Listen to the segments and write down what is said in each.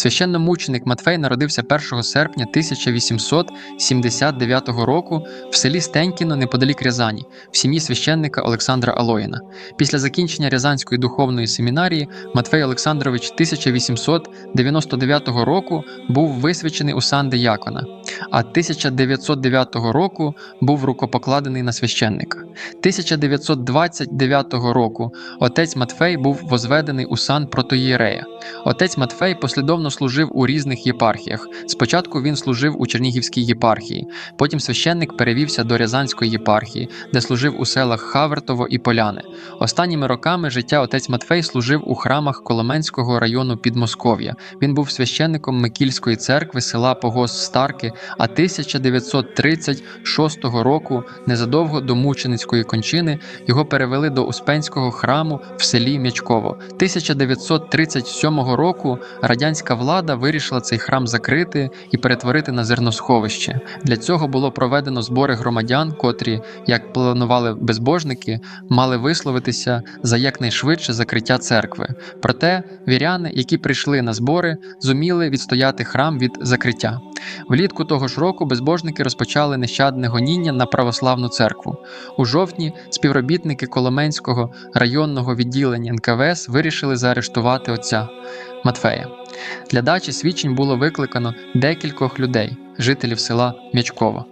Священномученик Матфей народився 1 серпня 1879 року в селі Стенькіно неподалік Рязані, в сім'ї священника Олександра Алоїна. Після закінчення Рязанської духовної семінарії Матфей Олександрович 1899 року був висвячений у сан диякона, а 1909 року був рукопокладений на священника. 1929 року отець Матфей був возведений у сан протоєрея. Отець Матфей послідовно служив у різних єпархіях. Спочатку він служив у Чернігівській єпархії, потім священник перевівся до Рязанської єпархії, де служив у селах Хавертово і Поляни. Останніми роками життя отець Матфей служив у храмах Коломенського району Підмосков'я. Він був священником Микільської церкви села Погос Старки, а 1936 року, незадовго до мученицької кончини, його перевели до Успенського храму в селі М'ячково. 1937 року радянська влада вирішила цей храм закрити і перетворити на зерносховище. Для цього було проведено збори громадян, котрі, як планували безбожники, мали висловитися за якнайшвидше закриття церкви. Проте віряни, які прийшли на збори, зуміли відстояти храм від закриття. Влітку того ж року безбожники розпочали нещадне гоніння на православну церкву. У жовтні співробітники Коломенського районного відділення НКВС вирішили заарештувати отця Матфея. Для дачі свідчень було викликано декількох людей, жителів села М'ячково.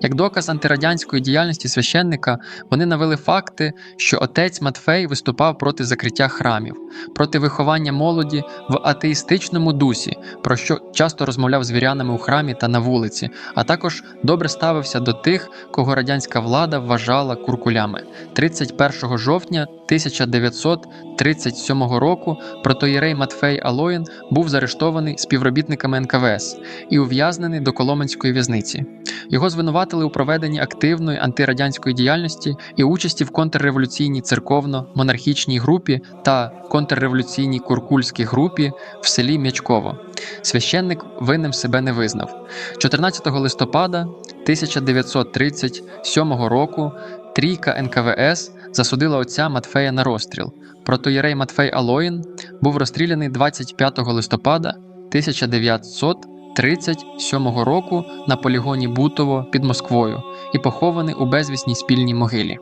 Як доказ антирадянської діяльності священника, вони навели факти, що отець Матфей виступав проти закриття храмів, проти виховання молоді в атеїстичному дусі, про що часто розмовляв з вірянами у храмі та на вулиці, а також добре ставився до тих, кого радянська влада вважала куркулями. 31 жовтня 1937 року протоєрей Матфей Алоїн був заарештований співробітниками НКВС і ув'язнений до Коломенської в'язниці. Його звинуватили у проведенні активної антирадянської діяльності і участі в контрреволюційній церковно-монархічній групі та контрреволюційній куркульській групі в селі М'ячково. Священник винним себе не визнав. 14 листопада 1937 року трійка НКВС засудила отця Матфея на розстріл. Протоєрей Матфей Алоїн був розстріляний 25 листопада 1937 року на полігоні Бутово під Москвою і похований у безвісній спільній могилі.